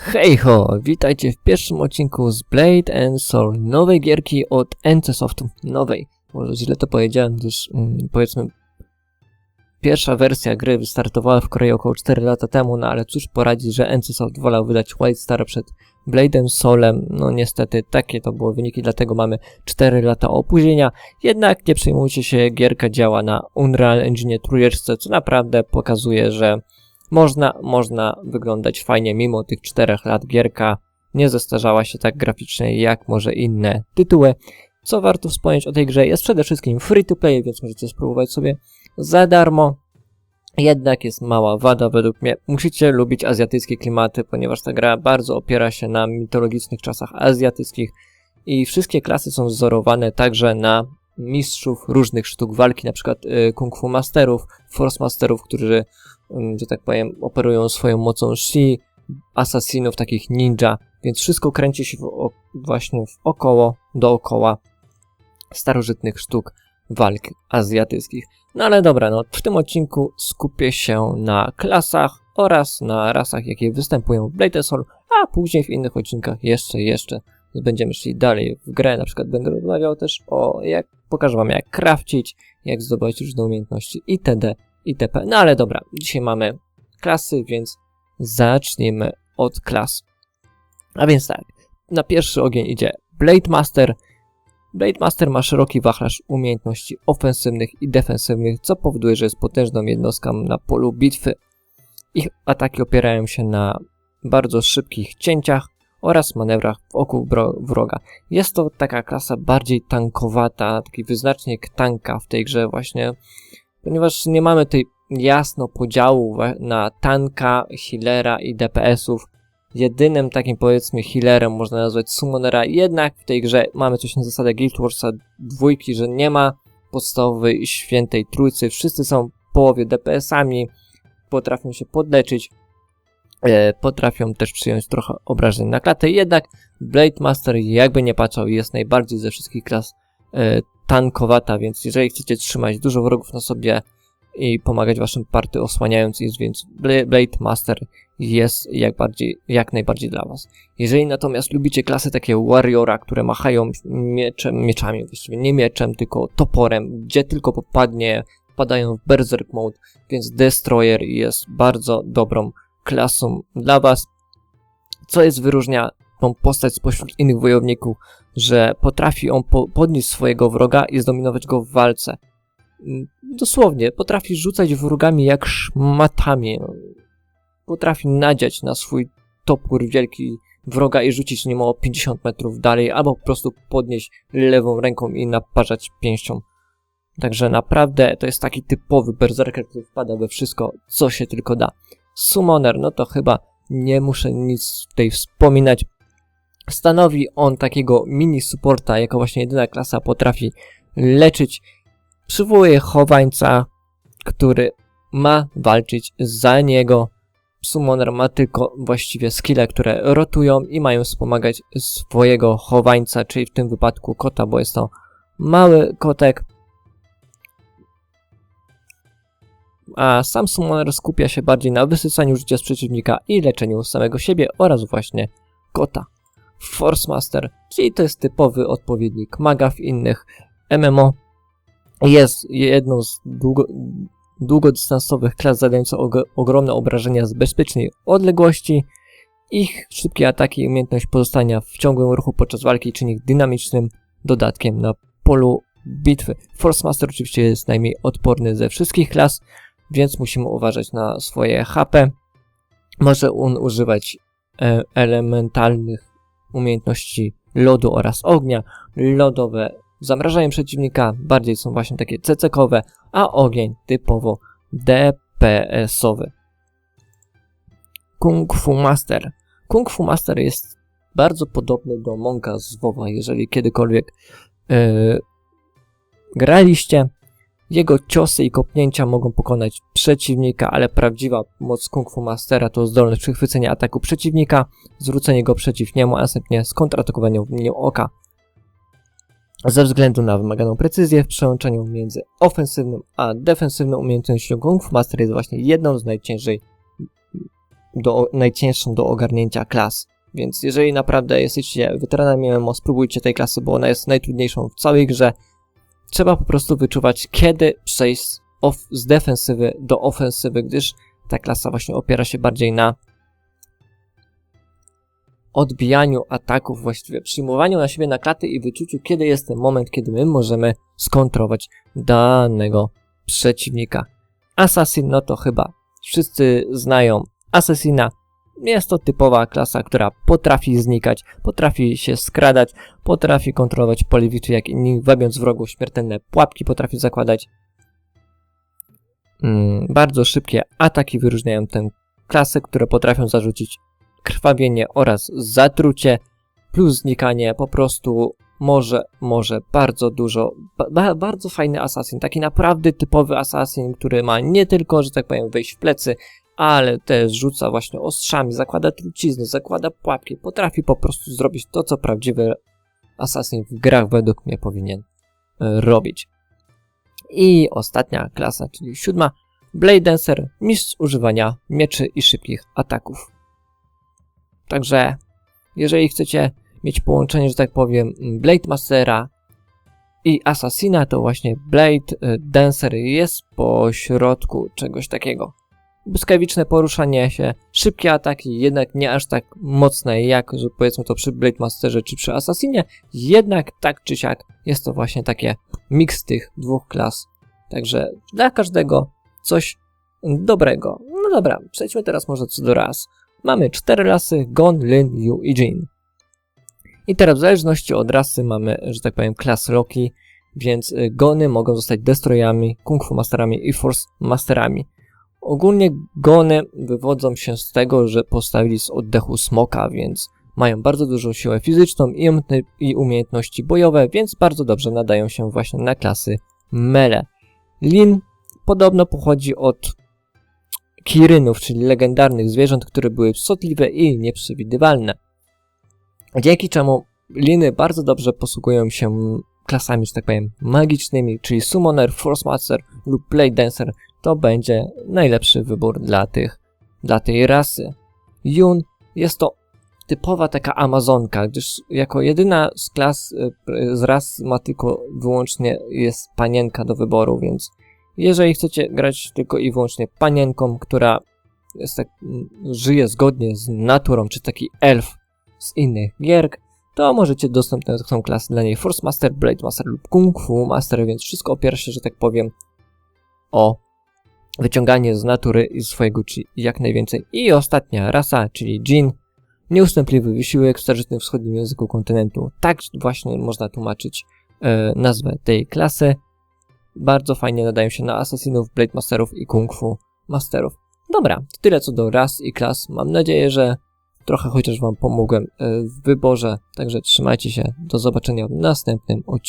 Hej ho, witajcie w pierwszym odcinku z Blade and Soul, nowej gierki od NCSoftu, nowej. Może źle to powiedziałem, gdyż mm, powiedzmy pierwsza wersja gry wystartowała w Korei około 4 lata temu, no ale cóż poradzić, że NCSoft wolał wydać White Star przed Blade and Soulem, no niestety takie to było wyniki, dlatego mamy 4 lata opóźnienia, jednak nie przejmujcie się, gierka działa na Unreal Engine trójeczce, co naprawdę pokazuje, że można, można wyglądać fajnie mimo tych czterech lat gierka. Nie zestarzała się tak graficznie jak może inne tytuły. Co warto wspomnieć o tej grze jest przede wszystkim free to play, więc możecie spróbować sobie za darmo. Jednak jest mała wada według mnie. Musicie lubić azjatyckie klimaty, ponieważ ta gra bardzo opiera się na mitologicznych czasach azjatyckich i wszystkie klasy są wzorowane także na mistrzów różnych sztuk walki, na przykład y, kung fu masterów, force masterów, którzy że tak powiem, operują swoją mocą Shi, asasinów, takich ninja, więc wszystko kręci się w, właśnie w około, dookoła starożytnych sztuk walk azjatyckich. No ale dobra, no w tym odcinku skupię się na klasach oraz na rasach, jakie występują w Blade Soul, a później w innych odcinkach jeszcze, jeszcze będziemy szli dalej w grę, na przykład będę rozmawiał też o jak, pokażę wam jak crafcić, jak zdobywać różne umiejętności itd itp. No ale dobra, dzisiaj mamy klasy, więc zacznijmy od klas. A więc tak, na pierwszy ogień idzie Blade Master. Blade Master ma szeroki wachlarz umiejętności ofensywnych i defensywnych, co powoduje, że jest potężną jednostką na polu bitwy. Ich ataki opierają się na bardzo szybkich cięciach oraz manewrach wokół wroga. Jest to taka klasa bardziej tankowata, taki wyznacznik tanka w tej grze właśnie ponieważ nie mamy tej jasno podziału na tanka, healera i DPS-ów. Jedynym takim powiedzmy healerem można nazwać summonera, jednak w tej grze mamy coś na zasadę Guild Warsa dwójki, że nie ma podstawowej świętej trójcy, wszyscy są w połowie DPS-ami, potrafią się podleczyć, e, potrafią też przyjąć trochę obrażeń na klatę, jednak Blade Master jakby nie patrzał jest najbardziej ze wszystkich klas tankowata, więc jeżeli chcecie trzymać dużo wrogów na sobie i pomagać waszym party osłaniając ich, więc Blade Master jest jak, bardziej, jak najbardziej dla was. Jeżeli natomiast lubicie klasy takie Warriora, które machają mieczem, mieczami, właściwie nie mieczem, tylko toporem, gdzie tylko popadnie, wpadają w Berserk Mode, więc Destroyer jest bardzo dobrą klasą dla was. Co jest wyróżnia tą postać spośród innych wojowników, że potrafi on po podnieść swojego wroga i zdominować go w walce. Mm, dosłownie, potrafi rzucać wrogami jak szmatami. Potrafi nadziać na swój topór wielki wroga i rzucić niemal 50 metrów dalej, albo po prostu podnieść lewą ręką i naparzać pięścią. Także naprawdę to jest taki typowy berserker, który wpada we wszystko, co się tylko da. Summoner, no to chyba nie muszę nic tutaj wspominać. Stanowi on takiego mini supporta, jako właśnie jedyna klasa potrafi leczyć. Przywołuje chowańca, który ma walczyć za niego. Summoner ma tylko właściwie skille, które rotują i mają wspomagać swojego chowańca, czyli w tym wypadku kota, bo jest to mały kotek. A sam Summoner skupia się bardziej na wysycaniu życia z przeciwnika i leczeniu samego siebie oraz właśnie kota. Force Master, czyli to jest typowy odpowiednik maga w innych MMO. Jest jedną z długo, długodystansowych klas zadających ogromne obrażenia z bezpiecznej odległości. Ich szybkie ataki i umiejętność pozostania w ciągłym ruchu podczas walki czyni ich dynamicznym dodatkiem na polu bitwy. Force Master oczywiście jest najmniej odporny ze wszystkich klas, więc musimy uważać na swoje HP. Może on używać e, elementalnych umiejętności lodu oraz ognia. Lodowe zamrażają przeciwnika, bardziej są właśnie takie CC-kowe, a ogień typowo DPS-owy. Kung Fu Master. Kung Fu Master jest bardzo podobny do Monka z WoWa, jeżeli kiedykolwiek yy, graliście. Jego ciosy i kopnięcia mogą pokonać przeciwnika, ale prawdziwa moc Kung Fu Mastera to zdolność przychwycenia ataku przeciwnika, zwrócenie go przeciw niemu, a następnie skontratakowanie nim oka. Ze względu na wymaganą precyzję w przełączeniu między ofensywnym a defensywną umiejętnością Kung Fu Master jest właśnie jedną z najciężej do, najcięższą do ogarnięcia klas. Więc jeżeli naprawdę jesteście weteranami MMO, spróbujcie tej klasy, bo ona jest najtrudniejszą w całej grze. Trzeba po prostu wyczuwać, kiedy przejść z defensywy do ofensywy, gdyż ta klasa właśnie opiera się bardziej na odbijaniu ataków, właściwie przyjmowaniu na siebie na klaty i wyczuciu, kiedy jest ten moment, kiedy my możemy skontrować danego przeciwnika. Assassin, no to chyba wszyscy znają Assassina. Jest to typowa klasa, która potrafi znikać, potrafi się skradać, potrafi kontrolować pole bitwy jak inni, wabiąc wrogów śmiertelne pułapki, potrafi zakładać. Mm, bardzo szybkie ataki wyróżniają tę klasę, które potrafią zarzucić krwawienie oraz zatrucie, plus znikanie, po prostu może, może bardzo dużo, ba, bardzo fajny assassin, taki naprawdę typowy assassin, który ma nie tylko, że tak powiem, wejść w plecy, ale też rzuca właśnie ostrzami, zakłada trucizny, zakłada pułapki, potrafi po prostu zrobić to, co prawdziwy assassin w grach według mnie powinien e, robić. I ostatnia klasa, czyli siódma, Blade Dancer, mistrz używania mieczy i szybkich ataków. Także, jeżeli chcecie mieć połączenie, że tak powiem, Blade Mastera i Assassina, to właśnie Blade y, Dancer jest po środku czegoś takiego. Błyskawiczne poruszanie się, szybkie ataki, jednak nie aż tak mocne jak, powiedzmy to przy Blade Masterze czy przy Assassinie, jednak tak czy siak jest to właśnie takie miks tych dwóch klas. Także dla każdego coś dobrego. No dobra, przejdźmy teraz może co do ras. Mamy cztery rasy, Gon, Lin, Yu i Jin. I teraz w zależności od rasy mamy, że tak powiem, klas Loki, więc y, Gony mogą zostać Destroyami, Kung Fu Masterami i Force Masterami. Ogólnie Gony wywodzą się z tego, że postawili z oddechu smoka, więc mają bardzo dużą siłę fizyczną i umiejętności bojowe, więc bardzo dobrze nadają się właśnie na klasy mele. Lin podobno pochodzi od kirynów, czyli legendarnych zwierząt, które były psotliwe i nieprzewidywalne. Dzięki czemu liny bardzo dobrze posługują się klasami, że tak powiem, magicznymi, czyli Summoner, Force Master lub Blade Dancer, to będzie najlepszy wybór dla tych, dla tej rasy. Yun jest to typowa taka amazonka, gdyż jako jedyna z klas, y, z ras ma tylko wyłącznie jest panienka do wyboru, więc jeżeli chcecie grać tylko i wyłącznie panienką, która jest tak, żyje zgodnie z naturą, czy taki elf z innych gierk, to możecie dostępne są klasy dla niej Force Master, Blade Master lub Kung Fu Master, więc wszystko opiera się, że tak powiem, o wyciąganie z natury i swojego chi jak najwięcej. I ostatnia rasa, czyli Jin, nieustępliwy wysiłek w starożytnym wschodnim języku kontynentu. Tak właśnie można tłumaczyć e, nazwę tej klasy bardzo fajnie nadają się na Assassinów, Blade Masterów i Kung Fu Masterów. Dobra, tyle co do ras i klas. Mam nadzieję, że trochę chociaż Wam pomogłem e, w wyborze, także trzymajcie się. Do zobaczenia w następnym odcinku.